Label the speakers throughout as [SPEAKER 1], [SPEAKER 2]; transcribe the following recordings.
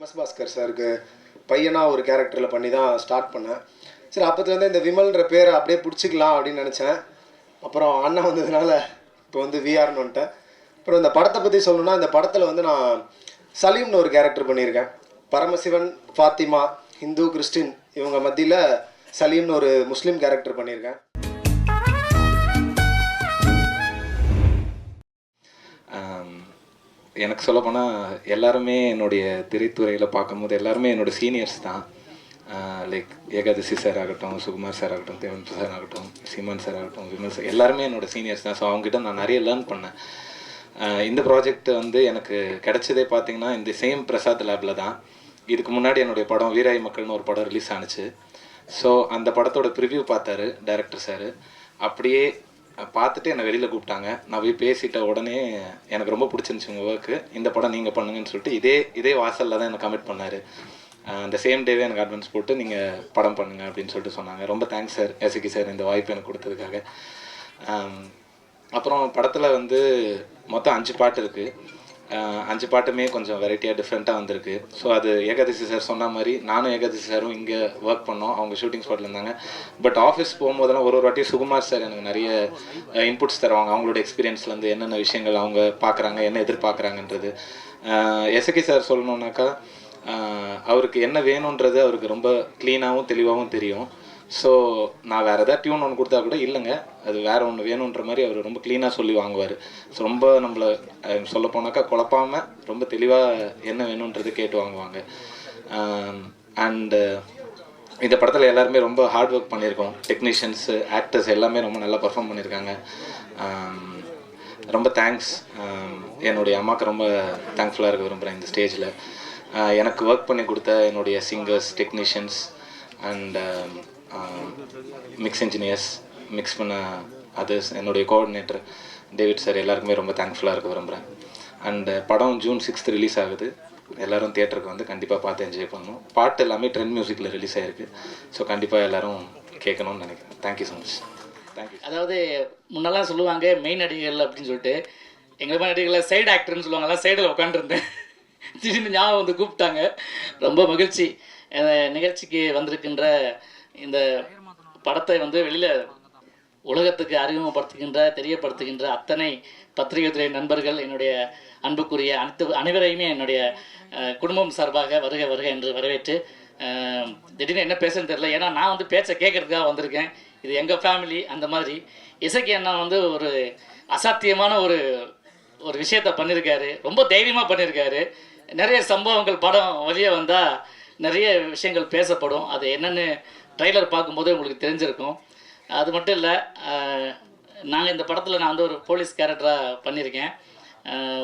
[SPEAKER 1] MS Bhaskar சாருக்கு பையனாக ஒரு கேரக்டரில் பண்ணி தான் ஸ்டார்ட் பண்ணேன். சரி அப்போத்துலேருந்து இந்த விமல்ன்ற பேரை அப்படியே பிடிச்சிக்கலாம் அப்படின்னு நினச்சேன். அப்புறம் அண்ணன் வந்ததுனால இப்போ வந்து விஆர்னு வந்துட்டேன். அப்புறம் இந்த படத்தை பற்றி சொல்லணும்னா இந்த படத்தில் வந்து நான் சலீம்னு ஒரு கேரக்டர் பண்ணியிருக்கேன். பரமசிவன் ஃபாத்திமா ஹிந்து கிறிஸ்டின் இவங்க மத்தியில் சலீம்னு ஒரு முஸ்லீம் கேரக்டர் பண்ணியிருக்கேன்.
[SPEAKER 2] எனக்கு சொல்லப்போனால் எல்லாருமே என்னுடைய திரைத்துறையில் பார்க்கும்போது எல்லாருமே என்னோட சீனியர்ஸ் தான். லைக் ஏகாதசி சார் ஆகட்டும் சுகுமார் சார் ஆகட்டும் தேவன் சார் ஆகட்டும் சீமான் சார் ஆகட்டும் விமல் சார் எல்லாருமே என்னோட சீனியர்ஸ் தான். ஸோ அவங்ககிட்ட நான் நிறைய லேர்ன் பண்ணேன். இந்த ப்ராஜெக்ட் வந்து எனக்கு கிடைச்சதே பார்த்தீங்கன்னா இந்த சேம் பிரசாத் லேபில் தான். இதுக்கு முன்னாடி என்னுடைய படம் வீராய் மக்கள்னு ஒரு படம் ரிலீஸ் ஆனுச்சு. ஸோ அந்த படத்தோட ப்ரிவ்யூ பார்த்தாரு டைரக்டர் சார் அப்படியே பார்த்துட்டு என்னை வெளியில் கூப்பிட்டாங்க. நான் போய் பேசிட்ட உடனே எனக்கு ரொம்ப பிடிச்சிருந்துச்சு உங்கள் ஒர்க்கு இந்த படம் நீங்கள் பண்ணுங்கன்னு சொல்லிட்டு இதே இதே வாசலில் தான் எனக்கு கமிட் பண்ணார். அந்த சேம் டேவே எனக்கு அட்வான்ஸ் போட்டு நீங்கள் படம் பண்ணுங்க அப்படின்னு சொல்லிட்டு சொன்னாங்க. ரொம்ப தேங்க்ஸ் சார் எசகி சார் இந்த வாய்ப்பு எனக்கு கொடுத்ததுக்காக. அப்புறம் படத்தில் வந்து மொத்தம் அஞ்சு பாட்டு இருக்குது அஞ்சு பாட்டுமே கொஞ்சம் வெரைட்டியாக டிஃப்ரெண்ட்டாக வந்திருக்கு. ஸோ அது ஏகாதசி சார் சொன்ன மாதிரி நானும் ஏகாதசி சாரும் இங்கே ஒர்க் பண்ணோம். அவங்க ஷூட்டிங் ஸ்பாட்டில் இருந்தாங்க. பட் ஆஃபீஸ் போகும்போதெல்லாம் ஒரு ஒரு வாட்டி சுகுமார் சார் எனக்கு நிறைய இன்புட்ஸ் தருவாங்க. அவங்களோட எக்ஸ்பீரியன்ஸ்லேருந்து என்னென்ன விஷயங்கள் அவங்க பார்க்குறாங்க என்ன எதிர்பார்க்குறாங்கன்றது. எஸ்கே சார் சொல்லணுன்னாக்கா அவருக்கு என்ன வேணுன்றது அவருக்கு ரொம்ப க்ளீனாகவும் தெளிவாகவும் தெரியும். ஸோ நான் வேறு எதாவது டியூன் ஒன்று கொடுத்தா கூட இல்லைங்க. அது வேறு ஒன்று வேணுன்ற மாதிரி அவர் ரொம்ப க்ளீனாக சொல்லி வாங்குவார். ஸோ ரொம்ப நம்மளை சொல்ல போனாக்கா குழப்பாமல் ரொம்ப தெளிவாக என்ன வேணுன்றது கேட்டு வாங்குவாங்க. அண்டு இந்த படத்தில் எல்லாருமே ரொம்ப ஹார்ட் ஒர்க் பண்ணியிருக்கோம். டெக்னீஷியன்ஸு ஆக்டர்ஸ் எல்லாமே ரொம்ப நல்லா பர்ஃபார்ம் பண்ணியிருக்காங்க. ரொம்ப தேங்க்ஸ் என்னுடைய அம்மாவுக்கு ரொம்ப தேங்க்ஃபுல்லாக இருக்க விரும்புகிறேன் இந்த ஸ்டேஜில் எனக்கு ஒர்க் பண்ணி கொடுத்த என்னுடைய singers technicians and mix engineers mix பண்ண அதர்ஸ் என்னுடைய கோஆர்டினேட்டர் டேவிட் சார் எல்லாருக்குமே ரொம்ப தேங்க்ஃபுல்லாக இருக்க விரும்புகிறேன் அண்ட் படம் ஜூன் சிக்ஸ்த் ரிலீஸ் ஆகுது. எல்லாரும் தியேட்டருக்கு வந்து கண்டிப்பாக பார்த்து என்ஜாய் பண்ணணும். பாட்டு எல்லாமே ட்ரெண்ட் மியூசிக்கில் ரிலீஸ் ஆகிருக்கு ஸோ கண்டிப்பாக எல்லோரும் கேட்கணும்னு நினைக்கிறேன். தேங்க்யூ ஸோ மச் தேங்க்யூ
[SPEAKER 3] அதாவது முன்னெல்லாம் சொல்லுவாங்க மெயின் நடிகர்கள் அப்படின்னு சொல்லிட்டு எங்கள் மாதிரி நடிகர்களை சைடு ஆக்டர்னு சொல்லுவாங்கலாம் சைடில் உட்காந்துருந்தேன் திடீர்னு ஞாபகம் வந்து கூப்பிட்டாங்க. ரொம்ப மகிழ்ச்சி. நிகழ்ச்சிக்கு வந்திருக்கின்ற இந்த படத்தை வந்து வெளியில் உலகத்துக்கு அறிமுகப்படுத்துகின்ற தெரியப்படுத்துகின்ற அத்தனை பத்திரிகை துறை நண்பர்கள் என்னுடைய அன்புக்குரிய அனைத்து அனைவரையுமே என்னுடைய குடும்பம் சார்பாக வருக வருக என்று வரவேற்று திடீர்னு என்ன பேசுன்னு தெரியல. ஏன்னா நான் வந்து பேச்சை கேட்கறதுக்காக வந்திருக்கேன். இது எங்கள் ஃபேமிலி அந்த மாதிரி. இசைக்கு அண்ணா வந்து ஒரு அசாத்தியமான ஒரு ஒரு விஷயத்த பண்ணியிருக்காரு ரொம்ப தைரியமாக பண்ணியிருக்காரு நிறைய சம்பவங்கள் படம் வழியே வந்தால் நிறைய விஷயங்கள் பேசப்படும். அது என்னென்னு ட்ரைலர் பார்க்கும்போது உங்களுக்கு தெரிஞ்சிருக்கும். அது மட்டும் இல்லை நாங்கள் இந்த படத்தில் நான் வந்து ஒரு போலீஸ் கேரக்டராக பண்ணியிருக்கேன்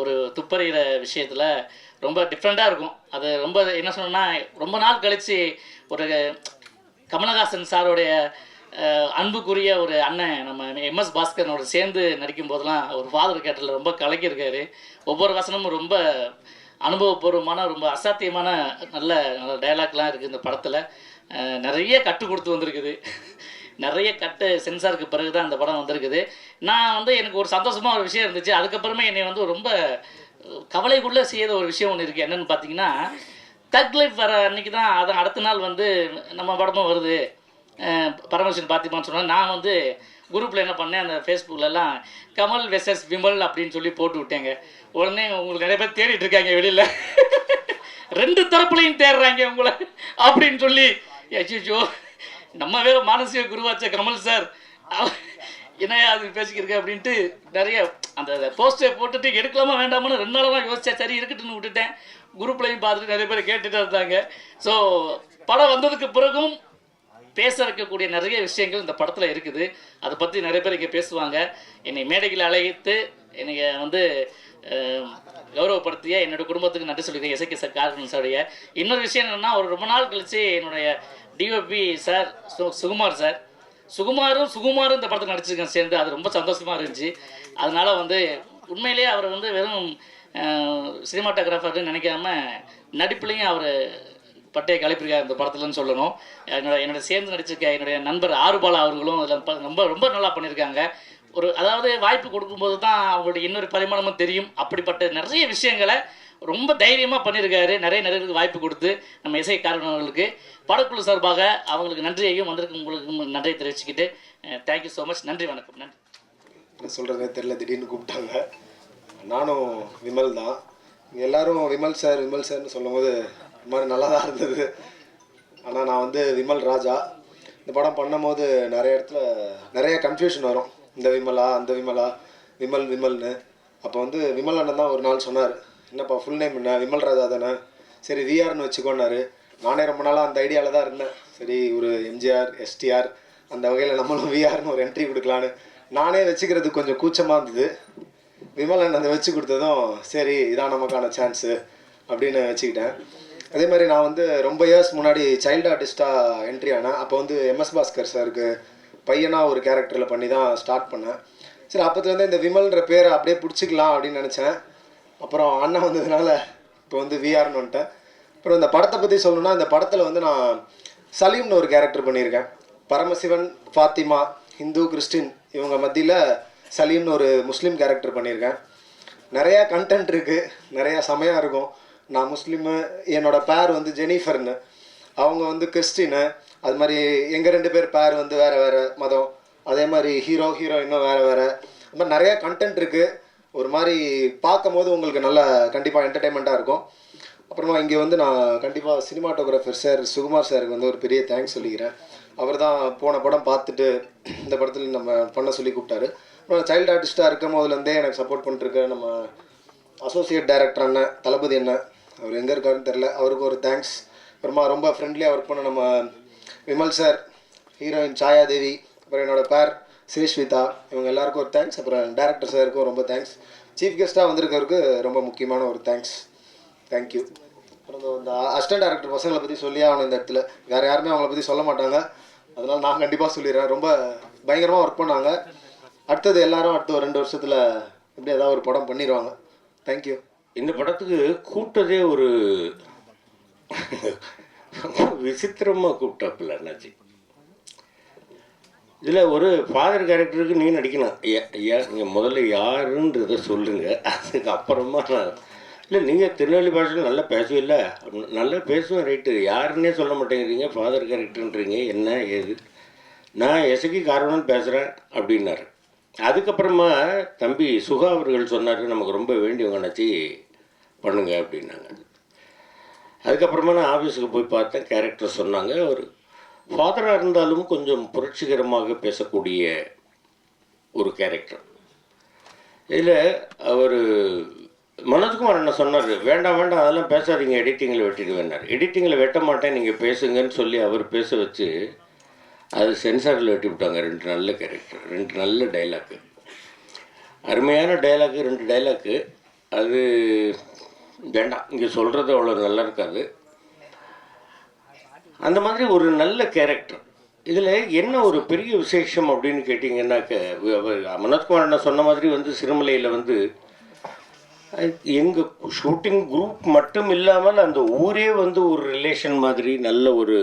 [SPEAKER 3] ஒரு துப்பறிகிற விஷயத்தில் ரொம்ப டிஃப்ரெண்ட்டாக இருக்கும். அது ரொம்ப என்ன சொல்லணும்னா ரொம்ப நாள் கழித்து ஒரு கமலஹாசன் சாருடைய அன்புக்குரிய ஒரு அண்ணன் நம்ம எம்எஸ் பாஸ்கரனோட சேர்ந்து நடிக்கும் போதெல்லாம் ஒரு ஃபாதர் கேட்டரில் ரொம்ப கலக்கியிருக்காரு. ஒவ்வொரு வசனமும் ரொம்ப அனுபவபூர்வமான ரொம்ப அசாத்தியமான நல்ல நல்ல டைலாக்லாம் இருக்குது இந்த படத்தில். நிறைய கட்டு கொடுத்து வந்திருக்குது. நிறைய கட்டு சென்சாருக்கு பிறகு தான் அந்த படம் வந்திருக்குது. நான் வந்து எனக்கு ஒரு சந்தோஷமாக ஒரு விஷயம் இருந்துச்சு. அதுக்கப்புறமே என்னை வந்து ரொம்ப கவலைக்குள்ளே செய்த ஒரு விஷயம் ஒன்று இருக்குது என்னென்னு பார்த்தீங்கன்னா தக் லைஃப் வர அன்னைக்கு தான் அதன் அடுத்த நாள் வந்து நம்ம படமும் வருது. பரமேஸ்வரன் பரமசிவன் பார்த்திப்பான்னு சொன்னால் நான் வந்து குரூப்பில் என்ன பண்ணேன் அந்த ஃபேஸ்புக்கிலலாம் கமல் வெசஸ் விமல் அப்படின்னு சொல்லி போட்டு விட்டேங்க. உடனே உங்களுக்கு நிறைய பேர் தேடிட்டு இருக்காங்க வெளியில். ரெண்டு தரப்புலையும் தேடுறாங்க உங்களை அப்படின்னு சொல்லி. அச்சோ நம்ம வேற மானசீக குருவாச்ச கமல் சார். அவ- என்னையா அது பேசிக்கிருக்க அப்படின்ட்டு நிறைய அந்த போஸ்டை போட்டுட்டு எடுக்கலாமா வேண்டாமான்னு ரெண்டு நாளெல்லாம் யோசிச்சா சரி இருக்கட்டுன்னு விட்டுட்டேன். குரூப்லையும் பார்த்துட்டு நிறைய பேர் கேட்டுட்டு இருந்தாங்க. ஸோ படம் வந்ததுக்கு பிறகும் பேச வைக்கக்கூடிய நிறைய விஷயங்கள் இந்த படத்தில் இருக்குது. அதை பற்றி நிறைய பேர் இங்கே பேசுவாங்க. என்னை மேடையில் அழைத்து என்னை வந்து கௌரவப்படுத்திய என்னோட குடும்பத்துக்கு நன்றி சொல்லிக்கிறேன் இசைக்கு சார் கார்கன் சாருடைய. இன்னொரு விஷயம் என்னென்னா ஒரு ரொம்ப நாள் கழித்து என்னுடைய டிஓபி சார் சு சுகுமார் சார். சுகுமாரும் சுகுமாரும் இந்த படத்தில் நடிச்சிருக்கேன் சேர்ந்து. அது ரொம்ப சந்தோஷமாக இருந்துச்சு. அதனால் வந்து உண்மையிலேயே அவர் வந்து வெறும் சினிமாட்டோகிராஃபர்னு நினைக்காம நடிப்புலையும் அவர் பட்டையை கலப்பிருக்கார் இந்த படத்துலன்னு சொல்லணும். என்னோட என்னோட சேர்ந்து நடிச்சிருக்க என்னுடைய நண்பர் ஆறுபாலா அவர்களும் அதில் ரொம்ப ரொம்ப நல்லா பண்ணியிருக்காங்க ஒரு அதாவது வாய்ப்பு கொடுக்கும்போது தான் அவங்களுடைய இன்னொரு பரிமாணமும் தெரியும். அப்படிப்பட்ட நிறைய விஷயங்களை ரொம்ப தைரியமாக பண்ணியிருக்காரு நிறைய நிறைய வாய்ப்பு கொடுத்து நம்ம இசைக்காரன் அவர்களுக்கு. படக்குழு சார்பாக அவங்களுக்கு நன்றியையும் வந்திருக்கு உங்களுக்கு நன்றியை தெரிவிச்சுக்கிட்டு தேங்க்யூ ஸோ மச் நன்றி வணக்கம். நன்றி.
[SPEAKER 1] என்ன சொல்கிறதே தெரில திடீர்னு கூப்பிட்டாங்க. நானும் விமல் தான். எல்லாரும் விமல் சார் விமல் சார்னு சொல்லும்போது இந்த மாதிரி நல்லா தான் இருந்தது. ஆனால் நான் வந்து விமல் ராஜா. இந்த படம் பண்ணும்போது நிறைய இடத்துல நிறைய கன்ஃபியூஷன் வரும். இந்த விமலா அந்த விமலா விமல் விமல்னு. அப்போ வந்து விமல் அண்ணன் தான் ஒரு நாள் சொன்னார். என்னப்பா ஃபுல் நேம் என்ன? விமல் ராஜா தானே? சரி விஆர்னு வச்சுக்கோன்னாரு. நானே ரொம்ப நாளாக அந்த ஐடியாவில் தான் இருந்தேன். சரி ஒரு எம்ஜிஆர் எஸ்டிஆர் அந்த வகையில் நம்மளும் விஆர்னு ஒரு என்ட்ரி கொடுக்கலான்னு. நானே வச்சுக்கிறதுக்கு கொஞ்சம் கூச்சமாக இருந்தது. விமலன் அதை வச்சு கொடுத்ததும் சரி இதான் நமக்கான சான்ஸு அப்படின்னு வச்சுக்கிட்டேன். அதே மாதிரி நான் வந்து ரொம்ப இயர்ஸ் முன்னாடி சைல்டு ஆர்டிஸ்ட்டாக என்ட்ரி ஆனேன். அப்போ வந்து எம்எஸ் பாஸ்கர் சாருக்கு பையனாக ஒரு கேரக்டரில் பண்ணி தான் ஸ்டார்ட் பண்ணேன். சரி அப்போத்துலேருந்து இந்த விமல்ன்ற பேரை அப்படியே பிடிச்சிக்கலாம் அப்படின்னு நினச்சேன். அப்புறம் அண்ணன் வந்ததுனால இப்போ வந்து விஆர்னு வந்துட்டேன். அப்புறம் இந்த படத்தை பற்றி சொல்லணும்னா இந்த படத்தில் வந்து நான் சலீம்னு ஒரு கேரக்டர் பண்ணியிருக்கேன். பரமசிவன் ஃபாத்திமா ஹிந்து கிறிஸ்டின் இவங்க மத்தியில் சலீம்னு ஒரு முஸ்லீம் கேரக்டர் பண்ணியிருக்கேன். நிறையா கண்டென்ட் இருக்குது நிறையா செமையாக இருக்கும். நான் முஸ்லீமு என்னோட பேர் வந்து ஜெனிஃபர்னு. அவங்க வந்து கிறிஸ்டினு அது மாதிரி எங்கள் ரெண்டு பேர் பேர் வந்து வேறு வேறு மதம். அதே மாதிரி ஹீரோ ஹீரோயினும் வேறு வேறு. அது மாதிரி நிறையா கண்டென்ட் இருக்குது ஒரு மாதிரி பார்க்கும் போது உங்களுக்கு நல்லா கண்டிப்பாக என்டர்டெயின்மெண்ட்டாக இருக்கும். அப்புறமா இங்கே வந்து நான் கண்டிப்பாக சினிமாட்டோகிராஃபர் சார் சுகுமார் சாருக்கு வந்து ஒரு பெரிய தேங்க்ஸ் சொல்லிக்கிறேன். அவர் தான் போன படம் பார்த்துட்டு இந்த படத்தில் நம்ம பண்ண சொல்லி கூப்பிட்டாரு. அப்புறம் சைல்டு ஆர்டிஸ்ட்டாக இருக்கும் போதுலேருந்தே எனக்கு சப்போர்ட் பண்ணிட்டுருக்க நம்ம அசோசியேட் டைரக்டர் அண்ணன் தளபதி அண்ணன் அவர் எங்கே இருக்காருன்னு தெரில அவருக்கு ஒரு தேங்க்ஸ் அப்புறமா ரொம்ப ஃப்ரெண்ட்லியாக ஒர்க் பண்ண நம்ம விமல் சார் ஹீரோயின் சாயாதேவி அப்புறம் என்னோடய பேர் ஸ்ரீஸ்விதா இவங்க எல்லாருக்கும் ஒரு தேங்க்ஸ் அப்புறம் டேரக்டர் சாருக்கும் ரொம்ப தேங்க்ஸ் சீஃப் கெஸ்ட்டாக வந்திருக்கவருக்கு ரொம்ப முக்கியமான ஒரு தேங்க்ஸ் தேங்க்யூ அப்புறம் இந்த அசிஸ்டன்ட் டேரக்டர் பசங்களை பற்றி சொல்லி ஆகணும் இந்த இடத்துல. வேறு யாருமே அவங்கள பற்றி சொல்ல மாட்டாங்க. அதனால் நான் கண்டிப்பாக சொல்லிடுறேன். ரொம்ப பயங்கரமாக ஒர்க் பண்ணாங்க. அடுத்தது எல்லாரும் அடுத்த ஒரு ரெண்டு வருஷத்தில் எப்படி ஏதாவது ஒரு படம் பண்ணிடுவாங்க தேங்க்யூ
[SPEAKER 4] இந்த படத்துக்கு கூப்பிட்டதே ஒரு விசித்திரமாக கூப்பிட்டாப்புல அண்ணாச்சி. இதில் ஒரு ஃபாதர் கேரக்டருக்கு நீ நடிக்கணும். ஐயா ஐயா நீங்கள் முதல்ல யாருன்றதை சொல்லுங்கள் அதுக்கு அப்புறமா நான் இல்லை நீங்கள் திருநெல்வேலி பாஷையில் நல்லா பேசுவீல்ல. நல்லா பேசுவேன் ரைட்டு யாருன்னே சொல்ல மாட்டேங்கிறீங்க ஃபாதர் கேரக்டர்ன்றீங்க என்ன ஏது? நான் எசகி காரணம்னு பேசுகிறேன் அப்படின்னாரு. அதுக்கப்புறமா தம்பி சுகா அவர்கள் சொன்னார் நமக்கு ரொம்ப வேண்டியவங்க நினச்சி பண்ணுங்க அப்படின்னாங்க. அதுக்கப்புறமா நான் ஆஃபீஸுக்கு போய் பார்த்தேன் கேரக்டர் சொன்னாங்க. ஒரு ஃபாதராக இருந்தாலும் கொஞ்சம் புரட்சிகரமாக பேசக்கூடிய ஒரு கேரக்டர். இதில் அவர் மனோஜ்குமார் என்ன சொன்னார் வேண்டாம் வேண்டாம் அதெல்லாம் பேசாதீங்க எடிட்டிங்கில் வெட்டிடுவேன்னார். எடிட்டிங்கில் வெட்ட மாட்டேன் நீங்கள் பேசுங்கன்னு சொல்லி அவர் பேச வச்சு அது சென்சாரில் வெட்டி விட்டாங்க ரெண்டு நல்ல கேரக்டர் ரெண்டு நல்ல டைலாக்கு அருமையான டைலாக்கு ரெண்டு டைலாக்கு அது வேண்டாம் இங்கே சொல்கிறது அவ்வளோ நல்லா இருக்காது. அந்த மாதிரி ஒரு நல்ல கேரக்டர் இதில் என்ன ஒரு பெரிய விசேஷம் அப்படின்னு கேட்டிங்கன்னாக்க மனோஜ்குமார் அண்ணா சொன்ன மாதிரி வந்து சிறுமலையில் வந்து எங்கள் ஷூட்டிங் குரூப் மட்டும் இல்லாமல் அந்த ஊரே வந்து ஒரு ரிலேஷன் மாதிரி நல்ல ஒரு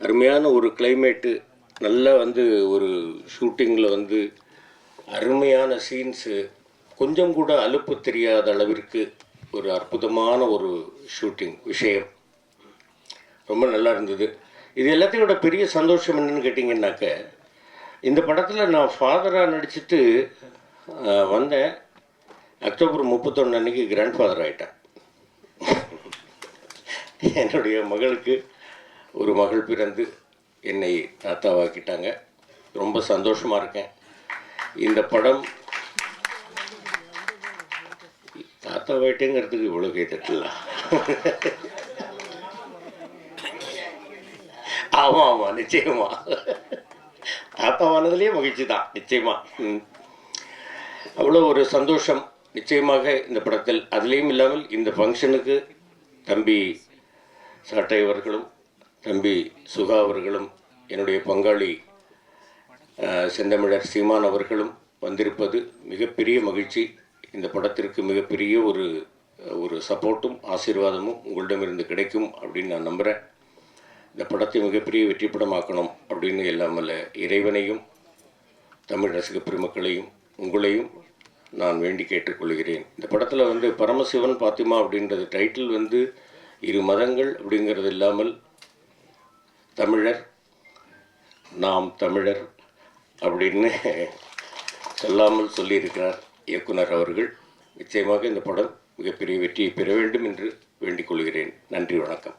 [SPEAKER 4] அருமையான ஒரு கிளைமேட்டு நல்ல வந்து ஒரு ஷூட்டிங்கில் வந்து அருமையான சீன்ஸு கொஞ்சம் கூட அலுப்பு தெரியாத அளவிற்கு ஒரு அற்புதமான ஒரு ஷூட்டிங் விஷயம். ரொம்ப நல்லா இருந்தது. இது எல்லாத்தையோட பெரிய சந்தோஷம் என்னன்னு கேட்டிங்கன்னாக்க இந்த படத்தில் நான் ஃபாதராக நடிச்சுட்டு வந்தேன். அக்டோபர் முப்பத்தொன்று அன்னைக்கு கிராண்ட் ஃபாதர் ஆகிட்டேன் என்னுடைய மகளுக்கு ஒரு மகள் பிறந்து என்னை தாத்தாவாக்கிட்டாங்க ரொம்ப சந்தோஷமாக இருக்கேன். இந்த படம் தாத்தாவாயிட்டேங்கிறதுக்கு இவ்வளோ கேட்டுட்டுல. ஆமாம் ஆமாம் நிச்சயமா. தாத்தாவானதுலேயே மகிழ்ச்சி தான் நிச்சயமா. அவ்வளோ ஒரு சந்தோஷம். நிச்சயமாக இந்த படத்தில். அதுலேயும் இல்லாமல் இந்த ஃபங்க்ஷனுக்கு தம்பி சாட்டை அவர்களும் தம்பி சுகா அவர்களும் என்னுடைய பங்காளி செந்தமிழர் சீமான் அவர்களும் வந்திருப்பது மிகப்பெரிய மகிழ்ச்சி. இந்த படத்திற்கு மிகப்பெரிய ஒரு ஒரு சப்போர்ட்டும் ஆசீர்வாதமும் உங்களிடமிருந்து கிடைக்கும் அப்படின்னு நான் நம்புகிறேன் இந்த படத்தை மிகப்பெரிய வெற்றி படமாக்கணும் அப்படின்னு இல்லாமல் இறைவனையும் தமிழ் ரசிக பெருமக்களையும் உங்களையும் நான் வேண்டி கேட்டுக்கொள்கிறேன். இந்த படத்தில் வந்து பரமசிவன் பாத்திமா அப்படின்றது டைட்டில் வந்து இரு மதங்கள் அப்படிங்கிறது இல்லாமல் தமிழர் நாம் தமிழர் அப்படின்னு சொல்லாமல் சொல்லியிருக்கிறார் இயக்குனர் அவர்கள். நிச்சயமாக இந்த படம் மிகப்பெரிய வெற்றியை பெற வேண்டும் என்று வேண்டிக் கொள்கிறேன். நன்றி வணக்கம்.